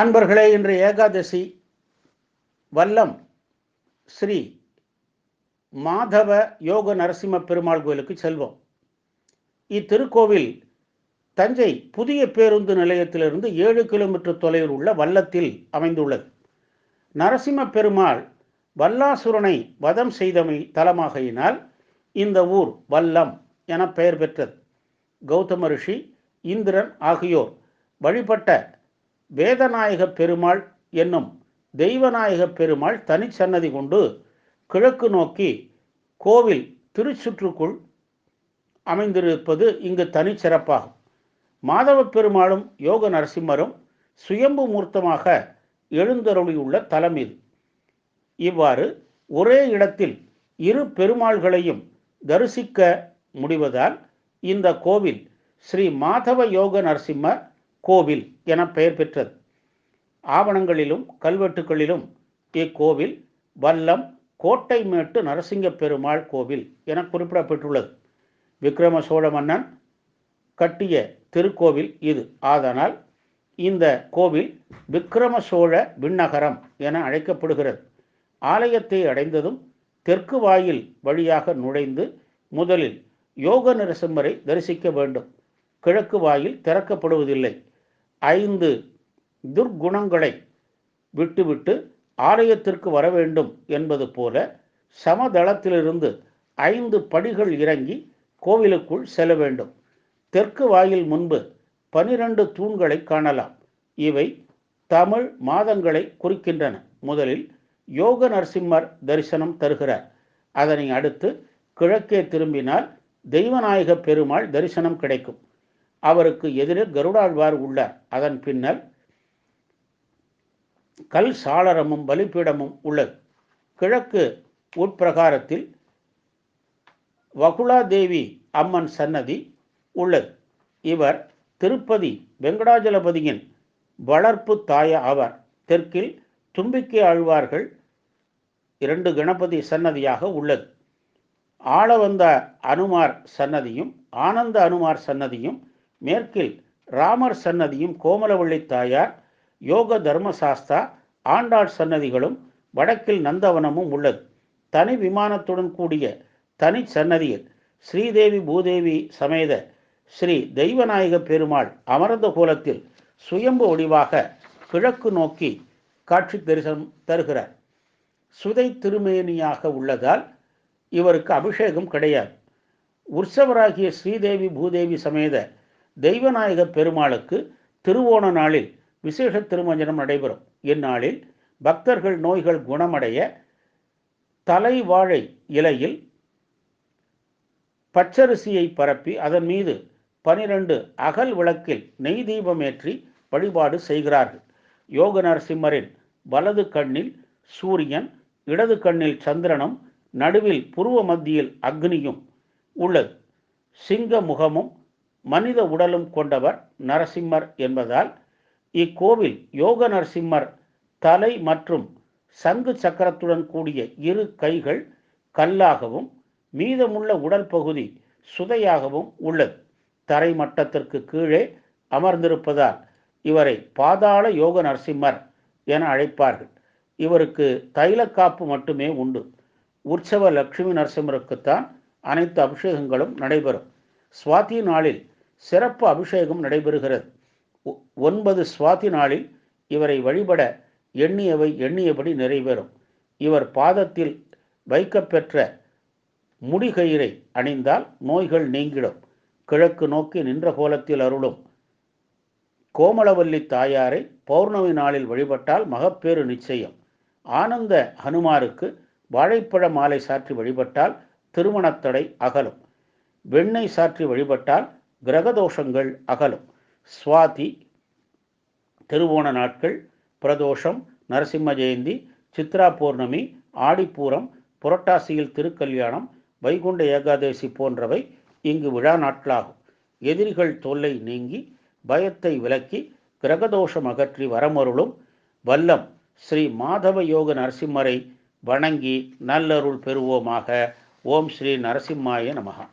அன்பர்களே இன்று ஏகாதசி. வல்லம் ஸ்ரீ மாதவ யோக நரசிம்ம பெருமாள் கோயிலுக்கு செல்வோம். இத்திருக்கோவில் தஞ்சை புதிய பேருந்து நிலையத்திலிருந்து ஏழு கிலோமீட்டர் தொலைவில் உள்ள வல்லத்தில் அமைந்துள்ளது. நரசிம்ம பெருமாள் வல்லாசுரனை வதம் செய்தமை தலமாகையினால் இந்த ஊர் வல்லம் என பெயர் பெற்றது. கௌதம ரிஷி இந்திரன் ஆகியோர் வழிபட்ட வேதநாயக பெருமாள் என்னும் தெய்வநாயக பெருமாள் தனிச்சன்னதி கொண்டு கிழக்கு நோக்கி கோவில் திருச்சுற்றுக்குள் அமைந்திருப்பது இங்கு தனிச்சிறப்பாகும் மாதவ பெருமாளும் யோக நரசிம்மரும் சுயம்பு மூர்த்தமாக எழுந்தருளியுள்ள தலம் இது. இவ்வாறு ஒரே இடத்தில் இரு பெருமாள்களையும் தரிசிக்க முடிவதால் இந்த கோவில் ஸ்ரீ மாதவ யோக நரசிம்ம கோவில் என பெயர் பெற்றது. ஆவணங்களிலும் கல்வெட்டுகளிலும் இக்கோவில் வல்லம் கோட்டைமேட்டு நரசிங்க பெருமாள் கோவில் என குறிப்பிடப்பட்டுள்ளது விக்ரம சோழ மன்னன் கட்டிய திருக்கோவில் இது. ஆதனால் இந்த கோவில் விக்ரம சோழ விண்ணகரம் என அழைக்கப்படுகிறது. ஆலயத்தை அடைந்ததும் தெற்கு வாயில் வழியாக நுழைந்து முதலில் யோக நரசிம்மரை தரிசிக்க வேண்டும். கிழக்கு வாயில் திறக்கப்படுவதில்லை. ஐந்து துர்க்குணங்களை விட்டுவிட்டு ஆலயத்திற்கு வர வேண்டும் என்பது போல சமதளத்திலிருந்து ஐந்து படிகள் இறங்கி கோவிலுக்குள் செல்ல வேண்டும். தெற்கு வாயில் முன்பு பனிரெண்டு தூண்களை காணலாம். இவை தமிழ் மாதங்களை குறிக்கின்றன. முதலில் யோக நரசிம்மர் தரிசனம் தருகிறார். அதனை அடுத்து கிழக்கே திரும்பினால் தெய்வநாயக பெருமாள் தரிசனம் கிடைக்கும். அவருக்கு எதிரே கருடாழ்வார் உள்ளார். அதன் பின்னர் கல் சாளரமும் பலிப்பீடமும் உள்ளது. கிழக்கு உட்பிரகாரத்தில் வகுலாதேவி அம்மன் சன்னதி உள்ளது. இவர் திருப்பதி வெங்கடாஜலபதியின் வளர்ப்பு தாய ஆவார். தெற்கில் தும்பிக்கை ஆழ்வார்கள் இரண்டு கணபதி சன்னதியாக உள்ளது. ஆளவந்த அனுமார் சன்னதியும் ஆனந்த அனுமார் சன்னதியும் மேற்கில் ராமர் சன்னதியும் கோமலவள்ளி தாயார் யோக தர்மசாஸ்தா ஆண்டாள் சன்னதிகளும் வடக்கில் நந்தவனமும் உள்ளது. தனி விமானத்துடன் கூடிய தனி சன்னதியில் ஸ்ரீதேவி பூதேவி சமேத ஸ்ரீ தெய்வநாயக பெருமாள் அமர்ந்த கோலத்தில் சுயம்பு ஒளிவாக கிழக்கு நோக்கி காட்சி தரிசனம் தருகிறார். சுதை திருமேனியாக உள்ளதால் இவருக்கு அபிஷேகம் கிடையாது. உற்சவராகிய ஸ்ரீதேவி பூதேவி சமேத தெய்வநாயக பெருமாளுக்கு திருவோண நாளில் விசேஷ திருமஞ்சனம் நடைபெறும். இந்நாளில் பக்தர்கள் நோய்கள் குணமடைய தலைவாழை இலையில் பச்சரிசியை பரப்பி அதன் மீது பனிரெண்டு அகல் விளக்கில் நெய் தீபம் ஏற்றி வழிபாடு செய்கிறார்கள். யோக நரசிம்மரின் வலது கண்ணில் சூரியன் இடது கண்ணில் சந்திரனும் நடுவில் புருவ மத்தியில் அக்னியும் உள்ளது. சிங்க முகமும் மனித உடலும் கொண்டவர் நரசிம்மர் என்பதால் இக்கோவில் யோக நரசிம்மர் தலை மற்றும் சங்கு சக்கரத்துடன் கூடிய இரு கைகள் கல்லாகவும் மீதமுள்ள உடல் பகுதி சுதையாகவும் உள்ளது. தரை மட்டத்திற்கு கீழே அமர்ந்திருப்பதால் இவரை பாதாள யோக நரசிம்மர் என அழைப்பார்கள். இவருக்கு தைலக்காப்பு மட்டுமே உண்டு. உற்சவ லட்சுமி நரசிம்மருக்குத்தான் அனைத்து அபிஷேகங்களும் நடைபெறும். சுவாதி நாளில் சிறப்பு அபிஷேகம் நடைபெறுகிறது. ஒன்பது சுவாதி நாளில் இவரை வழிபட எண்ணியவை எண்ணியபடி நிறைவேறும். இவர் பாதத்தில் வைக்கப்பெற்ற முடிகயிறை அணிந்தால் நோய்கள் நீங்கிடும். கிழக்கு நோக்கி நின்ற கோலத்தில் அருளும். கோமலவல்லி தாயாரை பௌர்ணமி நாளில் வழிபட்டால் மகப்பேறு நிச்சயம். ஆனந்த ஹனுமாருக்கு வாழைப்பழ மாலை சாற்றி வழிபட்டால் திருமணத்தடை அகலும். வெண்ணெய் சாற்றி வழிபட்டால் கிரகதோஷங்கள் அகலும். சுவாதி திருவோண நாட்கள் பிரதோஷம் நரசிம்ம ஜெயந்தி சித்ரா பௌர்ணமி ஆடிப்பூரம் புரட்டாசியில் திருக்கல்யாணம் வைகுண்ட ஏகாதசி போன்றவை இங்கு விழா நாட்களாகும். எதிரிகள் தொல்லை நீங்கி பயத்தை விலக்கி கிரகதோஷம் அகற்றி வரமருளும். வல்லம் ஸ்ரீ மாதவ யோக நரசிம்மரை வணங்கி நல்லருள் பெறுவோமாக. ஓம் ஸ்ரீ நரசிம்மாய நமகா